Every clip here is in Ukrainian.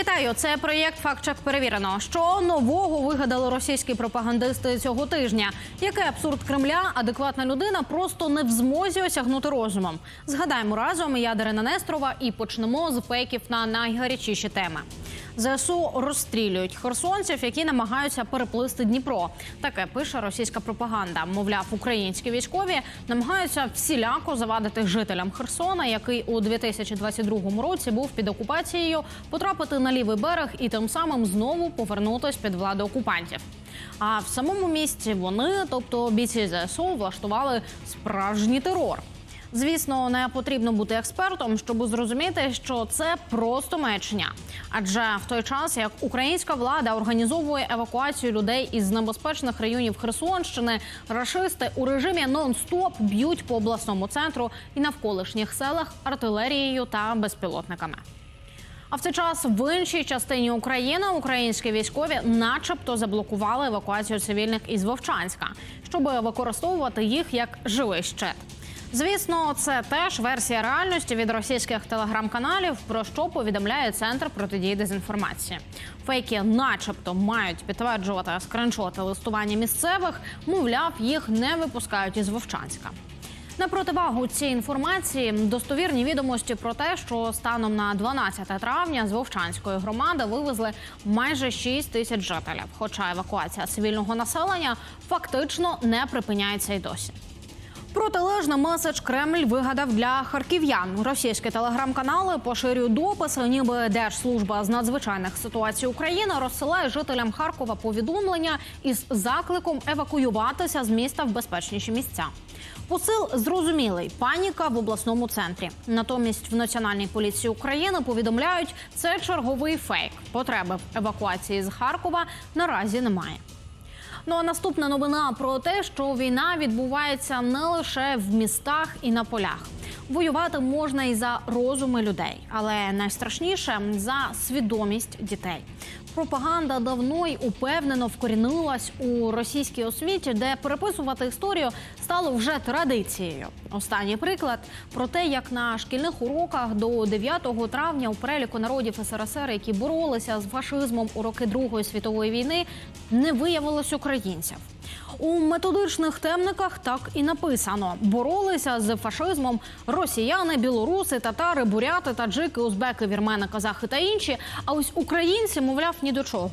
Вітаю! Це проєкт «Фактчек перевірено. Що нового вигадали російські пропагандисти цього тижня? Який абсурд Кремля адекватна людина просто не в змозі осягнути розумом? Згадаємо разом. Я Дарина Нестрова і почнемо з фейків на найгарячіші теми. ЗСУ розстрілюють херсонців, які намагаються переплисти Дніпро. Таке пише російська пропаганда. Мовляв, українські військові намагаються всіляко завадити жителям Херсона, який у 2022 році був під окупацією, потрапити на лівий берег і тим самим знову повернутись під владу окупантів. А в самому місті вони, тобто бійці ЗСУ, влаштували справжній терор. Звісно, не потрібно бути експертом, щоб зрозуміти, що це просто маячня. Адже в той час, як українська влада організовує евакуацію людей із небезпечних районів Херсонщини, рашисти у режимі нон-стоп б'ють по обласному центру і навколишніх селах артилерією та безпілотниками. А в цей час в іншій частині України українські військові, начебто, заблокували евакуацію цивільних із Вовчанська, щоб використовувати їх як живий щит. Звісно, це теж версія реальності від російських телеграм-каналів, про що повідомляє центр протидії дезінформації. Фейки, начебто, мають підтверджувати скриншоти листування місцевих, мовляв, їх не випускають із Вовчанська. На противагу цій інформації достовірні відомості про те, що станом на 12 травня з Вовчанської громади вивезли майже 6 тисяч жителів. Хоча евакуація цивільного населення фактично не припиняється й досі. Протилежний меседж Кремль вигадав для харків'ян. Російські телеграм-канали поширюють дописи, ніби Держслужба з надзвичайних ситуацій України розсилає жителям Харкова повідомлення із закликом евакуюватися з міста в безпечніші місця. Посил зрозумілий паніка в обласному центрі. Натомість в Національній поліції України повідомляють, це черговий фейк. Потреби в евакуації з Харкова наразі немає. Ну а наступна новина про те, що війна відбувається не лише в містах і на полях. Воювати можна і за розуми людей, але найстрашніше за свідомість дітей. Пропаганда давно й упевнено вкорінилась у російській освіті, де переписувати історію стало вже традицією. Останній приклад про те, як на шкільних уроках до 9 травня у переліку народів СРСР, які боролися з фашизмом у роки Другої світової війни, не виявилось українців. У методичних темниках так і написано: боролися з фашизмом росіяни, білоруси, татари, буряти, таджики, узбеки, вірмени, казахи та інші. А ось українці, мовляв, ні до чого.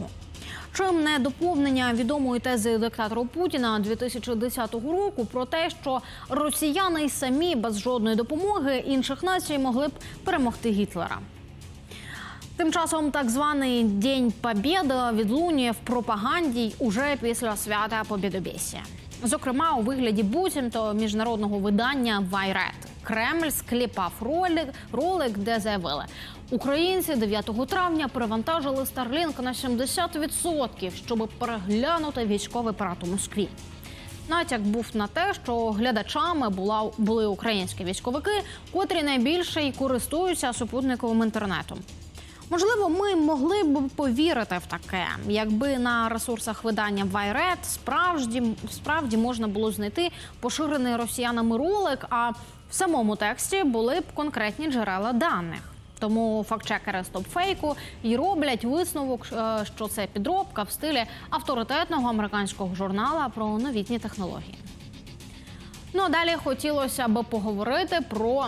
Чим не доповнення відомої тези диктатора Путіна 2010 року про те, що росіяни й самі без жодної допомоги інших націй могли б перемогти Гітлера. Тим часом так званий День Побєди відлунює в пропаганді уже після свята Побєдобєсія. Зокрема, у вигляді буцімто міжнародного видання Вайрет Кремль скліпав ролик, ролик, де заявили, українці 9 травня перевантажили Старлінк на 70%, щоб переглянути військовий парад у Москві. Натяк був на те, що глядачами була були українські військовики, котрі найбільше й користуються супутниковим інтернетом. Можливо, ми могли б повірити в таке, якби на ресурсах видання Вайрет справді справді можна було знайти поширений росіянами ролик. А в самому тексті були б конкретні джерела даних. Тому фактчекери стопфейку і роблять висновок, е, що це підробка в стилі авторитетного американського журнала про новітні технології. Ну а далі хотілося б поговорити про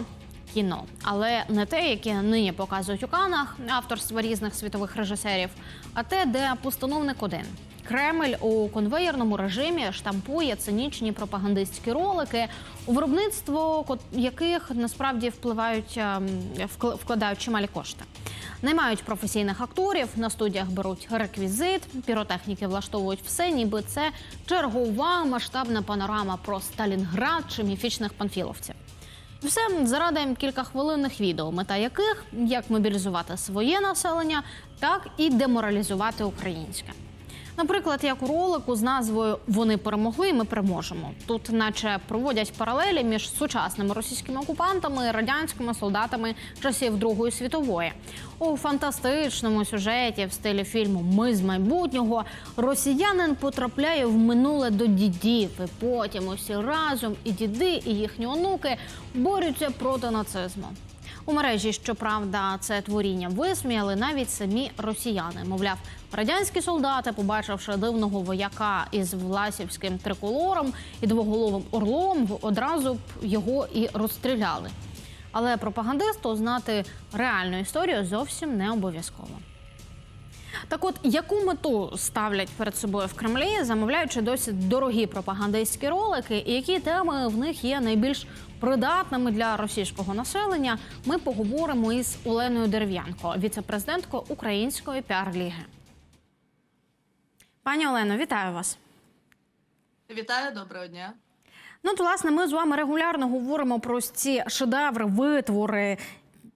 кіно, але не те, яке нині показують у канах авторства різних світових режисерів, а те, де постановник один. Кремль у конвеєрному режимі штампує цинічні пропагандистські ролики, у виробництво яких насправді впливають ем, вкладають чималі кошти. Наймають професійних акторів, на студіях беруть реквізит, піротехніки влаштовують все, ніби це чергова масштабна панорама про Сталінград чи міфічних панфіловців. Все заради кількахвилинних відео, мета яких як мобілізувати своє населення, так і деморалізувати українське. Наприклад, як у ролику з назвою Вони перемогли, ми переможемо. Тут, наче проводять паралелі між сучасними російськими окупантами радянськими солдатами часів Другої світової. У фантастичному сюжеті в стилі фільму Ми з майбутнього росіянин потрапляє в минуле до дідів, і потім усі разом і діди, і їхні онуки борються проти нацизму. У мережі, щоправда, це творіння висміяли навіть самі росіяни. Мовляв, радянські солдати, побачивши дивного вояка із власівським триколором і двоголовим орлом, одразу б його і розстріляли. Але пропагандисту знати реальну історію зовсім не обов'язково. Так от, яку мету ставлять перед собою в Кремлі, замовляючи досить дорогі пропагандистські ролики, і які теми в них є найбільш придатними для російського населення, ми поговоримо із Оленою Дерев'янко, віце-президенткою Української піар-ліги. Пані Олено, вітаю вас. Вітаю, доброго дня. Ну, от, власне, ми з вами регулярно говоримо про ці шедеври, витвори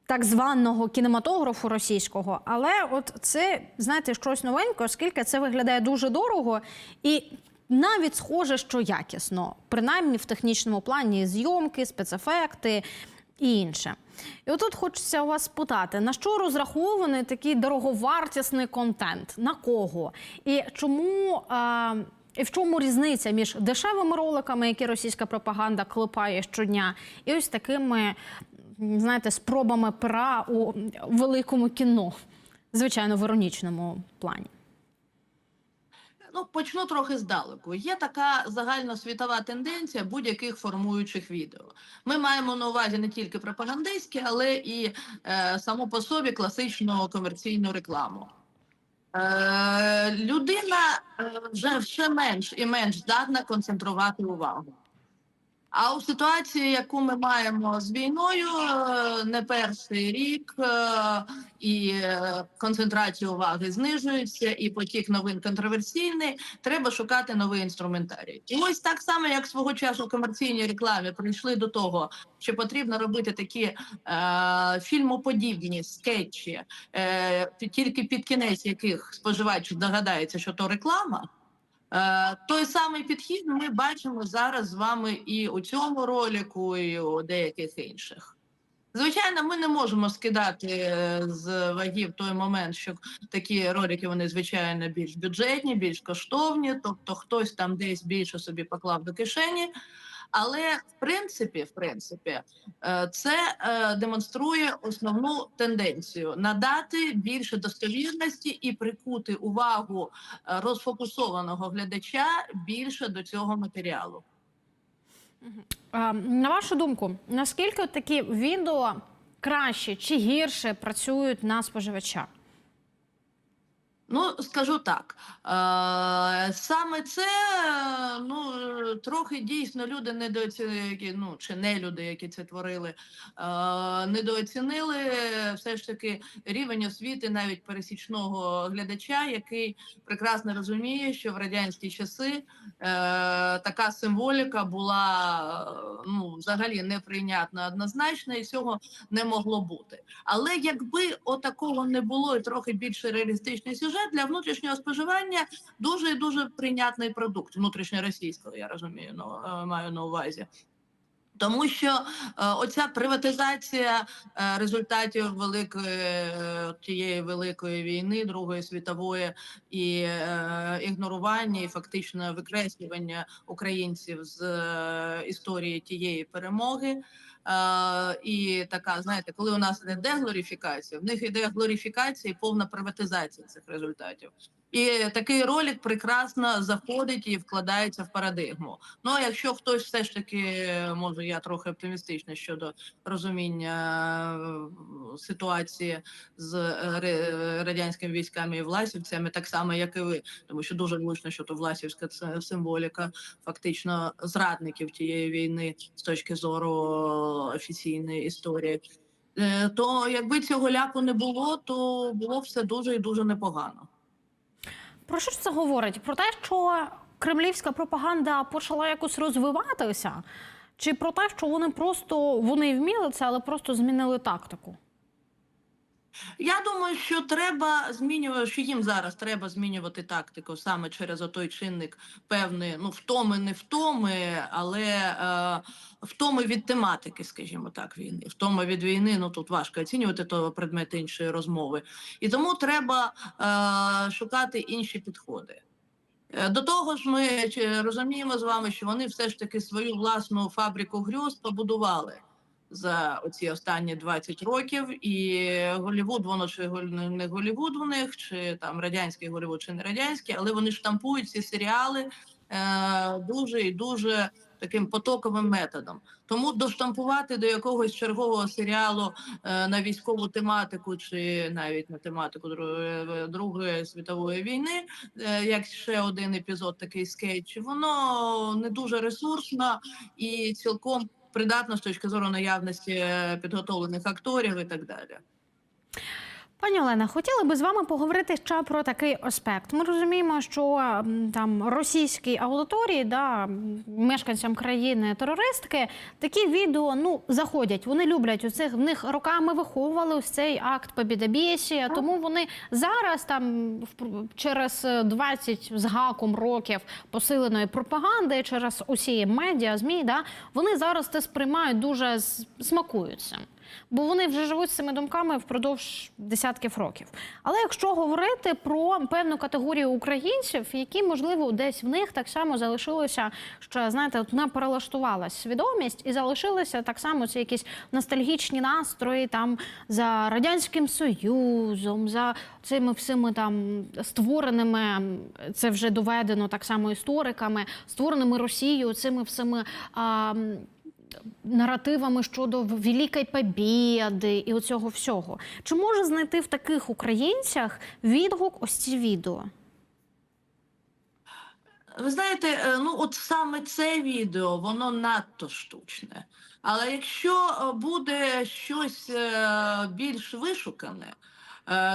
так званого кінематографу російського. Але от це, знаєте, щось новеньке, оскільки це виглядає дуже дорого і навіть схоже, що якісно, принаймні в технічному плані зйомки, спецефекти і інше. І отут хочеться у вас спитати, на що розрахований такий дороговартісний контент? На кого? І чому. А, і в чому різниця між дешевими роликами, які російська пропаганда клепає щодня, і ось такими, знаєте, спробами пера у великому кіно, звичайно, в іронічному плані? Ну, почну трохи здалеку. Є така загальносвітова тенденція будь-яких формуючих відео. Ми маємо на увазі не тільки пропагандистські, але і е, само по собі класичну комерційну рекламу. Е, людина е, вже все менш і менш здатна концентрувати увагу. А у ситуації, яку ми маємо з війною, е, не перший рік, е, і е, концентрація уваги знижується, і потік новин контроверсійний. Треба шукати новий інструментарій. І ось так само, як свого часу в комерційній рекламі прийшли до того, що потрібно робити такі е, фільмоподібні скетчі, е, тільки під кінець яких споживач догадається, що то реклама. Е, Той самий підхід ми бачимо зараз з вами і у цьому ролику, і у деяких інших. Звичайно, ми не можемо скидати е, з вагів той момент, що такі ролики вони звичайно більш бюджетні, більш коштовні, тобто хтось там десь більше собі поклав до кишені. Але в принципі, в принципі, е, це е, демонструє основну тенденцію надати більше достовірності і прикути увагу е, розфокусованого глядача більше до цього матеріалу. На вашу думку, наскільки такі відео краще чи гірше працюють на споживача? Ну, скажу так, е, саме це е, ну трохи дійсно люди недооцінили, ну чи не люди, які це творили, е, недооцінили все ж таки рівень освіти навіть пересічного глядача, який прекрасно розуміє, що в радянські часи така символіка була ну взагалі неприйнятна однозначно, і цього не могло бути. Але якби отакого не було, і трохи більше реалістичний сюжет для внутрішнього споживання дуже дуже прийнятний продукт внутрішньоросійського, я розумію, ну, е, маю на увазі. Тому що е, оця приватизація е, результатів великої е, тієї великої війни, Другої світової, і е, ігнорування, і фактично викреслювання українців з е, історії тієї перемоги. Е, і така, знаєте, коли у нас іде деглорифікація, в них іде глорифікація і повна приватизація цих результатів. І такий ролик прекрасно заходить і вкладається в парадигму. Ну а якщо хтось все ж таки може, я трохи оптимістична щодо розуміння е, ситуації з е, радянськими військами і власівцями, так само як і ви, тому що дуже влучно, що то власівська символіка фактично зрадників тієї війни з точки зору офіційної історії. Е, То якби цього ляпу не було, то було все дуже і дуже непогано. Про що ж це говорить? Про те, що кремлівська пропаганда почала якось розвиватися, чи про те, що вони просто вони вміли це, але просто змінили тактику? Я думаю, що треба змінювати, що їм зараз треба змінювати тактику саме через отой чинник певний, ну втоми, не втоми, але е, втоми від тематики, скажімо так, війни. Втоми від війни, ну тут важко оцінювати то предмет іншої розмови. І тому треба е, шукати інші підходи. Е, До того ж, ми розуміємо з вами, що вони все ж таки свою власну фабрику грьоз побудували за оці останні 20 років. І Голівуд, воно чи не Голівуд у них, чи там радянський Голівуд, чи не радянський, але вони штампують ці серіали е, дуже і дуже таким потоковим методом. Тому доштампувати до якогось чергового серіалу е, на військову тематику, чи навіть на тематику Другої, Другої світової війни, е, як ще один епізод, такий скетч, воно не дуже ресурсно і цілком придатно з точки зору наявності е, підготовлених акторів і так далі. Пані Олена, хотіли би з вами поговорити ще про такий аспект. Ми розуміємо, що там російській аудиторії, да, мешканцям країни терористки, такі відео ну заходять. Вони люблять у цих в них роками виховували ось цей акт побідобєсія, тому вони зараз там через е, 20 з гаком років посиленої пропаганди через усі медіа, змі, да, вони зараз це сприймають дуже смакуються. Бо вони вже живуть з цими думками впродовж десятків років. Але якщо говорити про певну категорію українців, які можливо десь в них так само залишилося, що знаєте, от не перелаштувалась свідомість, і залишилися так само ці якісь ностальгічні настрої там за радянським союзом, за цими всіми там створеними, це вже доведено так само істориками, створеними Росією, цими всіми. А, наративами щодо Великої Побєди і оцього всього. Чи може знайти в таких українцях відгук ось ці відео? Ви знаєте, е, ну от саме це відео, воно надто штучне. Але якщо е, буде щось е, більш вишукане,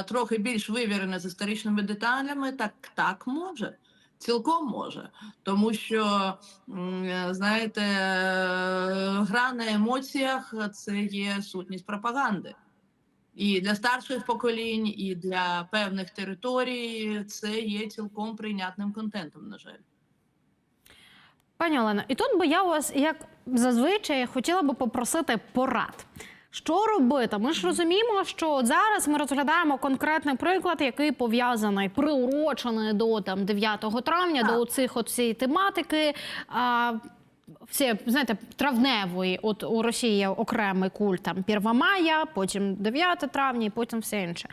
трохи більш вивірене з історичними деталями, так так може. Цілком може, тому що е, знаєте, е, гра на емоціях це є сутність пропаганди. І для старших поколінь, і для певних територій це є цілком прийнятним контентом, на жаль. Пані Олено, і тут би я вас, як зазвичай, хотіла би попросити порад. Що робити? Ми ж розуміємо, що от зараз ми розглядаємо конкретний приклад, який пов'язаний, приурочений до там 9 травня, Так. до цих от цієї тематики. А, всі, знаєте, травневої, от у Росії є окремий культ там 1 мая, потім 9 травня, і потім все інше.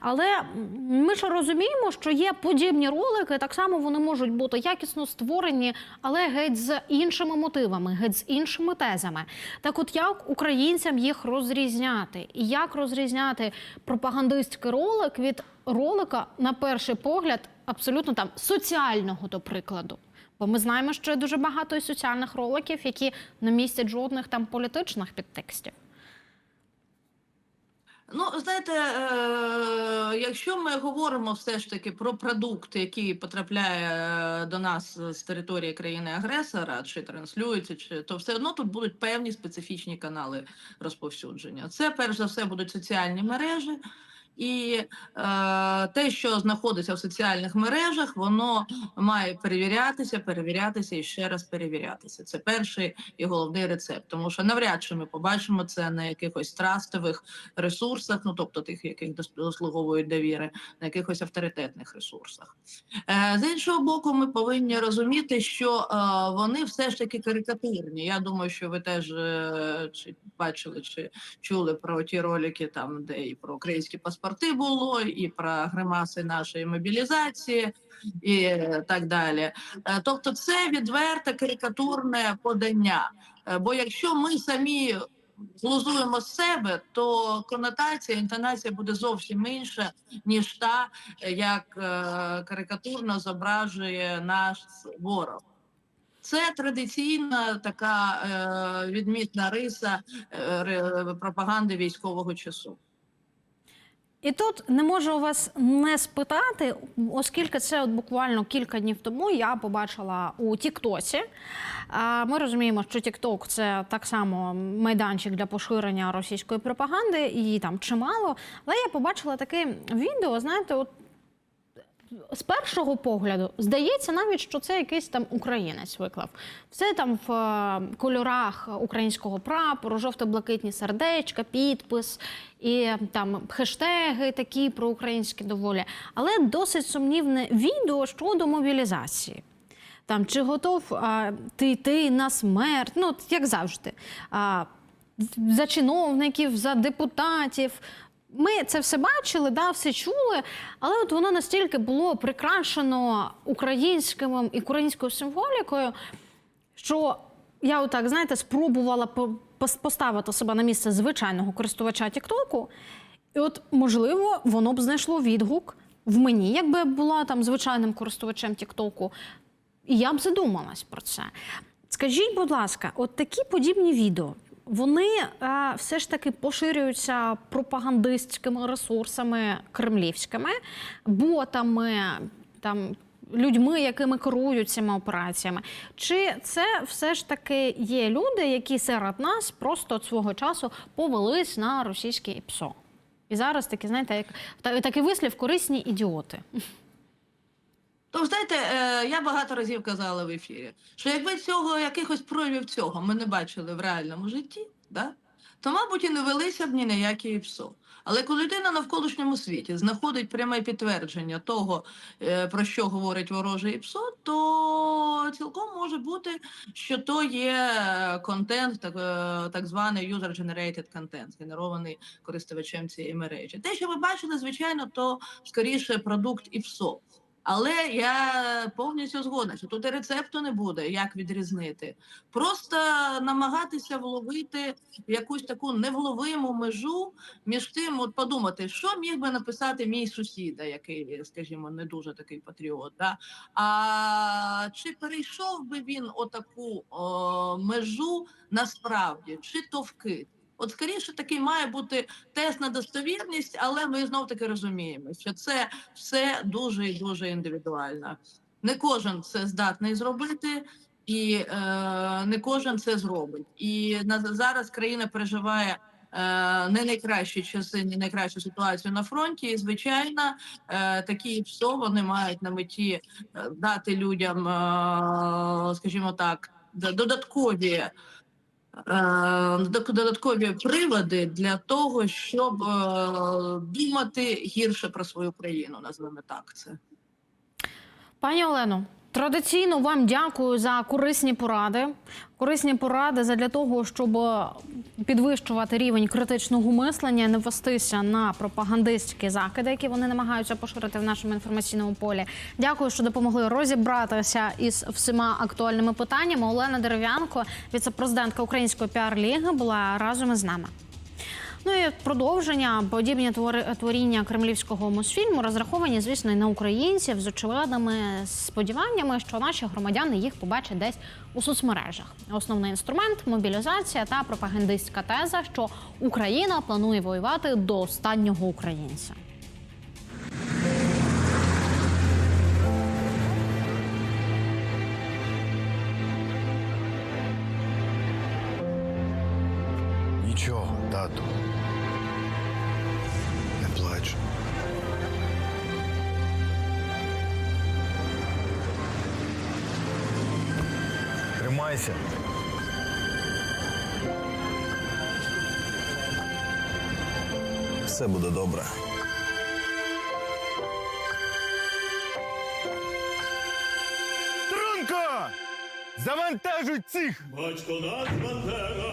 Але ми ж розуміємо, що є подібні ролики, так само вони можуть бути якісно створені, але геть з іншими мотивами, геть з іншими тезами. Так, от як українцям їх розрізняти? І як розрізняти пропагандистський ролик від ролика, на перший погляд, абсолютно там соціального, до прикладу? Бо ми знаємо, що є дуже багато і соціальних роликів, які не містять жодних там політичних підтекстів. Ну, знаєте, е, якщо ми говоримо все ж таки про продукт, який потрапляє е, до нас з території країни-агресора, чи транслюється, чи то все одно тут будуть певні специфічні канали розповсюдження. Це перш за все будуть соціальні мережі. І е, те, що знаходиться в соціальних мережах, воно має перевірятися, перевірятися і ще раз перевірятися. Це перший і головний рецепт, тому що навряд чи ми побачимо це на якихось трастових ресурсах, ну тобто тих, яких дос- заслуговують довіри, на якихось авторитетних ресурсах. Е, з іншого боку, ми повинні розуміти, що е, вони все ж таки карикатурні. Я думаю, що ви теж е, чи бачили чи чули про ті ролики, там де і про українські паспорти було, і про гримаси нашої мобілізації, і так далі. Е, Тобто, це відверте карикатурне подання. Е, Бо якщо ми самі глузуємо з себе, то конотація, інтонація буде зовсім інша, ніж та, як е, карикатурно зображує наш ворог. Це традиційна така е, відмітна риса е, пропаганди військового часу. І тут не можу вас не спитати, оскільки це от буквально кілька днів тому я побачила у Тіктосі. Ми розуміємо, що Тікток це так само майданчик для поширення російської пропаганди, її там чимало. Але я побачила таке відео, знаєте, от з першого погляду здається навіть, що це якийсь там українець виклав. Все там в е, кольорах українського прапору, жовто-блакитні сердечка, підпис і там хештеги такі проукраїнські доволі. Але досить сумнівне відео щодо мобілізації. Там чи готов а, ти йти на смерть? Ну, як завжди. А, за чиновників, за депутатів. Ми це все бачили, да, все чули, але от воно настільки було прикрашено українським і українською символікою, що я отак, знаєте, спробувала поставити себе на місце звичайного користувача Тіктоку. І от, можливо, воно б знайшло відгук в мені, якби я була там звичайним користувачем Тіктоку. І я б задумалась про це. Скажіть, будь ласка, от такі подібні відео. Вони е, все ж таки поширюються пропагандистськими ресурсами кремлівськими, ботами, там людьми, якими керують цими операціями. Чи це все ж таки є люди, які серед нас просто свого часу повелись на російське ІПСО? І зараз такі, знаєте, як такий вислів корисні ідіоти. То знаєте, е, я багато разів казала в ефірі, що якби цього якихось проявів цього ми не бачили в реальному житті, да, то, мабуть, і не велися б ні на які ПСО. Але коли людина навколишньому світі знаходить пряме підтвердження того, е, про що говорить вороже ІПСО, то цілком може бути, що то є е, контент, так, так званий user-generated content, згенерований користувачем цієї мережі. Те, що ви бачили, звичайно, то скоріше продукт ІПСО. Але я повністю згодна, що тут і рецепту не буде, як відрізнити. Просто намагатися вловити якусь таку невловиму межу між тим, от подумати, що міг би написати мій сусіда, який, скажімо, не дуже такий патріот. Да? А чи перейшов би він отаку о, межу насправді, чи то вкид? От скоріше такий має бути тест на достовірність, але ми знов таки розуміємо, що це все дуже і дуже індивідуально. Не кожен це здатний зробити, і е, не кожен це зробить. І на зараз країна переживає. е, Не найкращі часи, не найкращу ситуацію на фронті. І звичайно, е, такі ПСО вони мають на меті е, дати людям, скажімо так, додаткові додат- додаткові приводи для того, щоб е, думати гірше про свою країну, назвемо так це. Пані Олено, традиційно вам дякую за корисні поради. Корисні поради для того, щоб підвищувати рівень критичного мислення, не вестися на пропагандистські закиди, які вони намагаються поширити в нашому інформаційному полі. Дякую, що допомогли розібратися із всіма актуальними питаннями. Олена Дерев'янко, віце-президентка Української піар-ліги, була разом із нами. Ну і продовження подібні творіння кремлівського мосфільму розраховані, звісно, і на українців з очевидними сподіваннями, що наші громадяни їх побачать десь у соцмережах. Основний інструмент мобілізація та пропагандистська теза, що Україна планує воювати до останнього українця. Нічого, тату. Не плач. Тримайся. Все буде добре. Трунко! Завантажуй цих! Батько наш Бандера,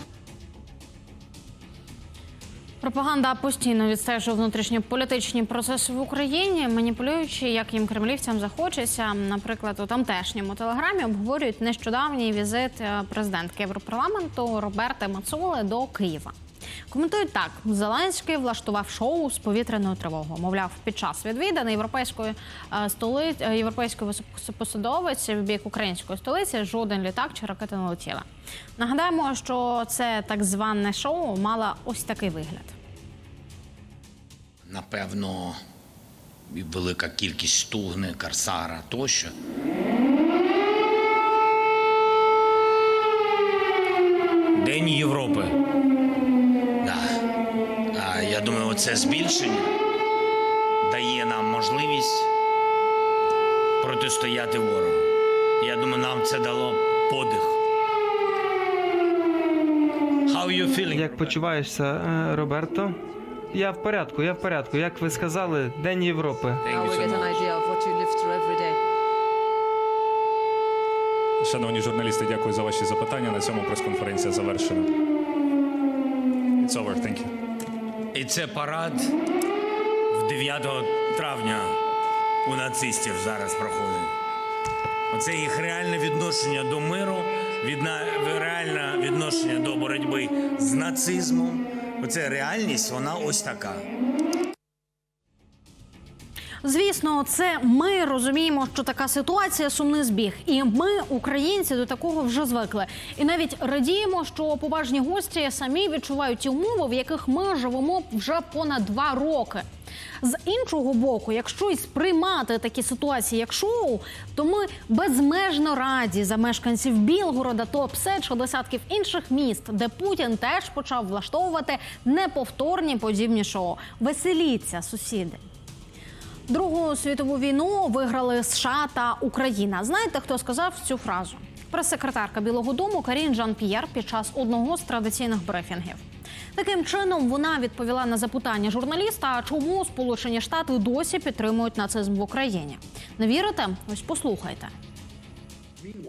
Пропаганда постійно відстежує внутрішньополітичні процеси в Україні, маніпулюючи, як їм кремлівцям захочеться. Наприклад, у тамтешньому телеграмі обговорюють нещодавній візит е, президентки Європарламенту Роберти Мацули до Києва. Коментують так: Зеленський влаштував шоу з повітряною тривогою. Мовляв, під час відвідини європейської е, столи е, європейської посадовець в бік української столиці жоден літак чи ракета не летіла. Нагадаємо, що це так зване шоу мало ось такий вигляд. напевно, велика кількість стугни, карсара тощо. День Європи. Да. А я думаю, оце збільшення дає нам можливість протистояти ворогу. Я думаю, нам це дало подих. you feeling? Як почуваєшся, е, Роберто? Я в порядку, я в порядку. Як ви сказали, День Європи. Шановні журналісти, дякую за ваші запитання. На цьому прес-конференція завершена. It's over. Thank you. І це парад в 9 травня у нацистів зараз проходить. Оце їх реальне відношення до миру, реальне відношення до боротьби з нацизмом. Оце реальність, вона ось така. Звісно, це ми розуміємо, що така ситуація сумний збіг, і ми, українці, до такого вже звикли. І навіть радіємо, що поважні гості самі відчувають ті умови, в яких ми живемо вже понад два роки. З іншого боку, якщо й сприймати такі ситуації як шоу, то ми безмежно раді за мешканців Білгорода, Туапсе чи десятків інших міст, де Путін теж почав влаштовувати неповторні подібні шоу. Веселіться, сусіди. Другу світову війну виграли США та Україна. Знаєте, хто сказав цю фразу? Прес-секретарка Білого Дому Карін Жан П'єр під час одного з традиційних брифінгів. Таким чином вона відповіла на запитання журналіста, чому Сполучені Штати досі підтримують нацизм в Україні. Не вірите? Ось послухайте.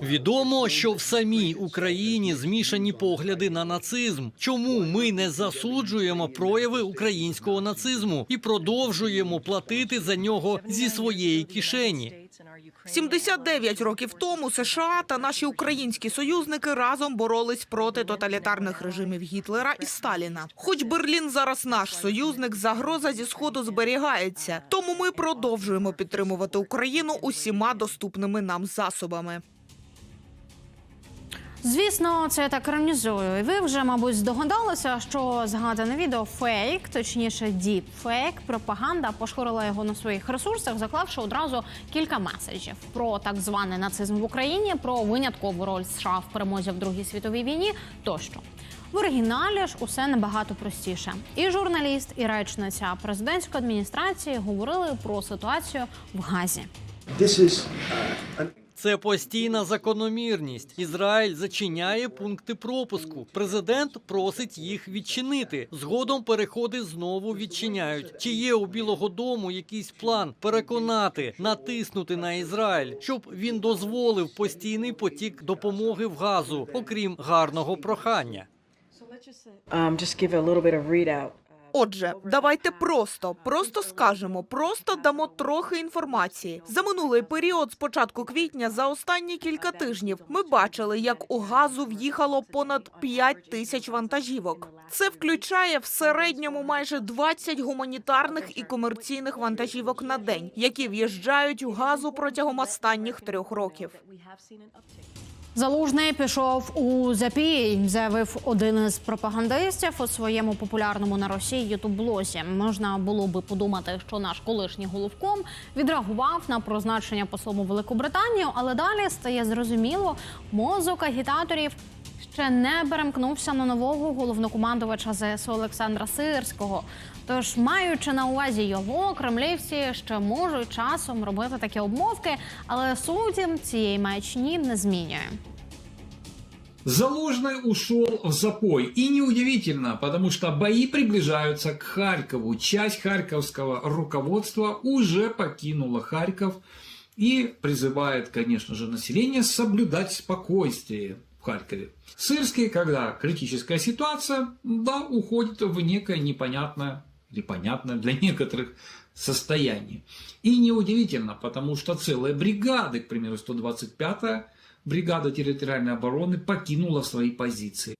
Відомо, що в самій Україні змішані погляди на нацизм. Чому ми не засуджуємо прояви українського нацизму і продовжуємо платити за нього зі своєї кишені? 79 років тому США та наші українські союзники разом боролись проти тоталітарних режимів Гітлера і Сталіна. Хоч Берлін зараз наш союзник, загроза зі сходу зберігається. Тому ми продовжуємо підтримувати Україну усіма доступними нам засобами. Звісно, це я так іронізую. Ви вже, мабуть, здогадалися, що згадане відео фейк, точніше, діпфейк, пропаганда поширила його на своїх ресурсах, заклавши одразу кілька меседжів про так званий нацизм в Україні, про виняткову роль США в перемозі в Другій світовій війні тощо. В оригіналі ж усе набагато простіше. І журналіст, і речниця президентської адміністрації говорили про ситуацію в Газі. Це постійна закономірність. Ізраїль зачиняє пункти пропуску. Президент просить їх відчинити. Згодом переходи знову відчиняють. Чи є у Білого Дому якийсь план переконати, натиснути на Ізраїль, щоб він дозволив постійний потік допомоги в газу, окрім гарного прохання? um, just give a little bit of readout. Отже, давайте просто, просто скажемо, просто дамо трохи інформації. За минулий період з початку квітня, за останні кілька тижнів, ми бачили, як у газу в'їхало понад 5 тисяч вантажівок. Це включає в середньому майже 20 гуманітарних і комерційних вантажівок на день, які в'їжджають у газу протягом останніх трьох років. Залужний пішов у запій, заявив один із пропагандистів у своєму популярному на Росії ютуб-блозі. Можна було би подумати, що наш колишній головком відреагував на призначення послом у Великобританію, але далі стає зрозуміло, мозок агітаторів ще не перемкнувся на нового головнокомандувача ЗСУ Олександра Сирського. Тож, маючи на увазі його, кремлівці ще можуть часом робити такі обмовки, але суті цієї маячні не змінює. Залужный ушел в запой. И неудивительно, потому что бои приближаются к Харькову. Часть харьковского руководства уже покинула Харьков и призывает, конечно же, население соблюдать спокойствие в Харькове. Сырский, когда критическая ситуация, да, уходит в некое непонятное или понятное для некоторых состояние. И неудивительно, потому что целые бригады, к примеру, 125-я бригада территориальной обороны покинула свои позиции.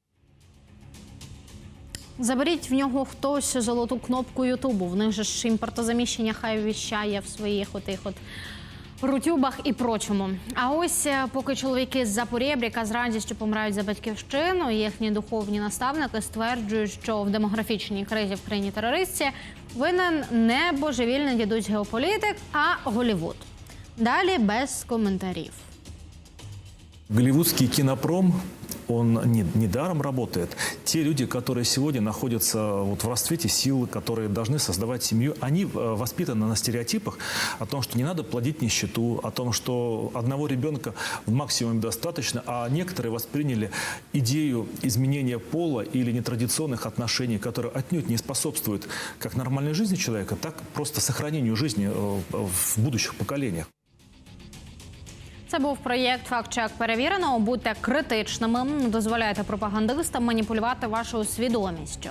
Заберіть в нього хтось золоту кнопку Ютубу. В них же ж імпортозаміщення хай віщає в своїх отих от рутюбах і прочому. А ось е, поки чоловіки з Запорєбріка з радістю помирають за батьківщину, їхні духовні наставники стверджують, що в демографічній кризі в країні терористці винен не божевільний дідусь геополітик, а Голівуд. Далі без коментарів. Голівудський кинопром, он не, недаром работает. Те люди, которые сегодня находятся вот в расцвете сил, которые должны создавать семью, они э, воспитаны на стереотипах о том, что не надо плодить нищету, о том, что одного ребенка в максимуме достаточно, а некоторые восприняли идею изменения пола или нетрадиционных отношений, которые отнюдь не способствуют как нормальной жизни человека, так просто сохранению жизни э, в будущих поколениях. Це був проєкт «Факт-чек перевірено». Будьте критичними, дозволяйте пропагандистам маніпулювати вашою свідомістю.